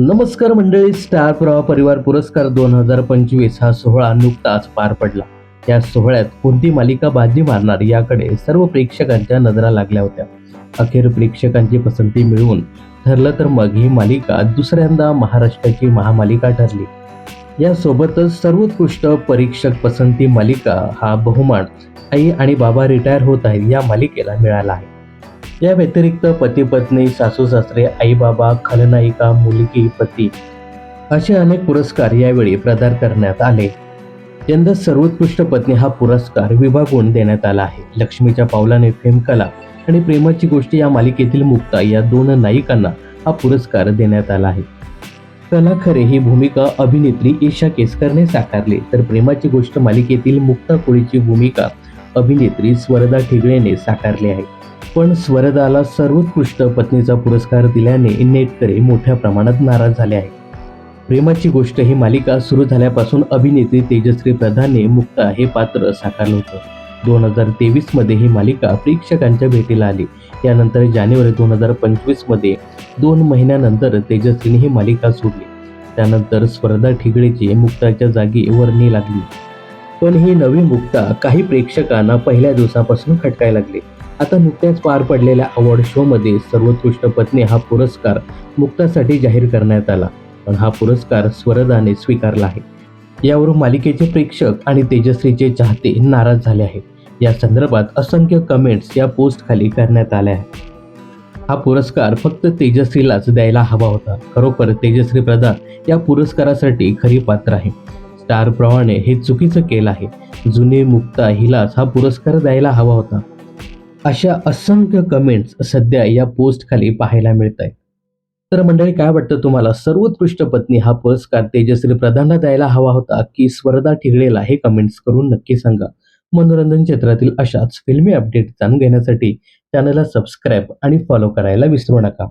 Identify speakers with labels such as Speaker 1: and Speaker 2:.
Speaker 1: नमस्कार मंडळी स्टार प्रवाह परिवार पुरस्कार दोन हजार पंचवीस हा सोहळा नुकताच पार पडला. या सोहळ्यात कोणती मालिका बाजी मारणार याकडे सर्व प्रेक्षकांच्या नजरा लागल्या होत्या. अखेर प्रेक्षकांची पसंती मिळवून ठरलं तर मग ही मालिका दुसऱ्यांदा महाराष्ट्राची महामालिका ठरली. यासोबतच सर्वोत्कृष्ट परीक्षक पसंती मालिका हा बहुमान आई आणि बाबा रिटायर होत आहेत या मालिकेला मिळाला आहे. या व्यतिरिक्त पती पत्नी सासू सासरे आई बाबा खलनायिका मुलगी पती असे अनेक पुरस्कार यावेळी प्रदान करण्यात आले. यंदा सर्वोत्कृष्ट पत्नी हा पुरस्कार विभागून देण्यात आला आहे. लक्ष्मीच्या पावलाने फेमकला आणि प्रेमाची गोष्ट या मालिकेतील मुक्ता या दोन नायिकांना हा पुरस्कार देण्यात आला आहे. कला खरे ही भूमिका अभिनेत्री ईशा केसकरने साकारली. तर प्रेमाची गोष्ट मालिकेतील मुक्ता कोळीची भूमिका अभिनेत्री स्वरदा ठिगळेने साकारले आहे. पण स्वरदाला सर्वोत्कृष्ट पत्नीचा पुरस्कार दिल्याने नेटकरे मोठ्या प्रमाणात नाराज झाले आहेत. प्रेमाची गोष्ट ही मालिका सुरू झाल्यापासून अभिनेत्री तेजश्री प्रधानने मुक्ता हे पात्र साकारलं होतं. दोन हजार तेवीसमध्ये ही मालिका प्रेक्षकांच्या भेटीला आली. यानंतर जानेवारी दोन हजार पंचवीसमध्ये दोन महिन्यानंतर तेजस्वीने ही मालिका सोडली. त्यानंतर स्पर्धा ठिगळेची मुक्ताच्या जागी वर्णी लागली. पण ही नवी मुक्ता काही प्रेक्षकांना पहिल्या दिवसापासून खटकायला लागली. आता नुकत्याच पार पडलेल्या अवॉर्ड शो मध्ये सर्वोत्कृष्ट पत्नी हा पुरस्कार मुक्तासाठी जाहीर करण्यात आला. पण हा पुरस्कार स्वरदाने स्वीकारला आहे. यावरून मालिकेचे प्रेक्षक आणि तेजश्रीचे चाहते नाराज झाले आहेत. या संदर्भात असंख्य कमेंट्स या पोस्ट खाली करण्यात आल्या आहेत. हा पुरस्कार फक्त तेजश्रीलाच द्यायला हवा होता. खरोखर तेजश्री प्रधान या पुरस्कारासाठी खरी पात्र आहे स्टार प्रवाहाने हे चुकीचं केलं आहे. जुने मुक्ता हिलाच हा पुरस्कार द्यायला हवा होता. अशा असंख्य कमेंट्स सध्या या पोस्ट खाली पाहायला मिळत आहेत तर मंडळी काय वाटतं तुम्हाला? सर्वोत्कृष्ट पत्नी हा पुरस्कार तेजश्री प्रधानला द्यायला हवा होता की स्वर्धा ठिगळेला? हे कमेंट्स करून नक्की सांगा. मनोरंजन क्षेत्रातील अशाच फिल्मी अपडेट जाणून घेण्यासाठी चॅनलला सबस्क्राईब आणि फॉलो करायला विसरू नका.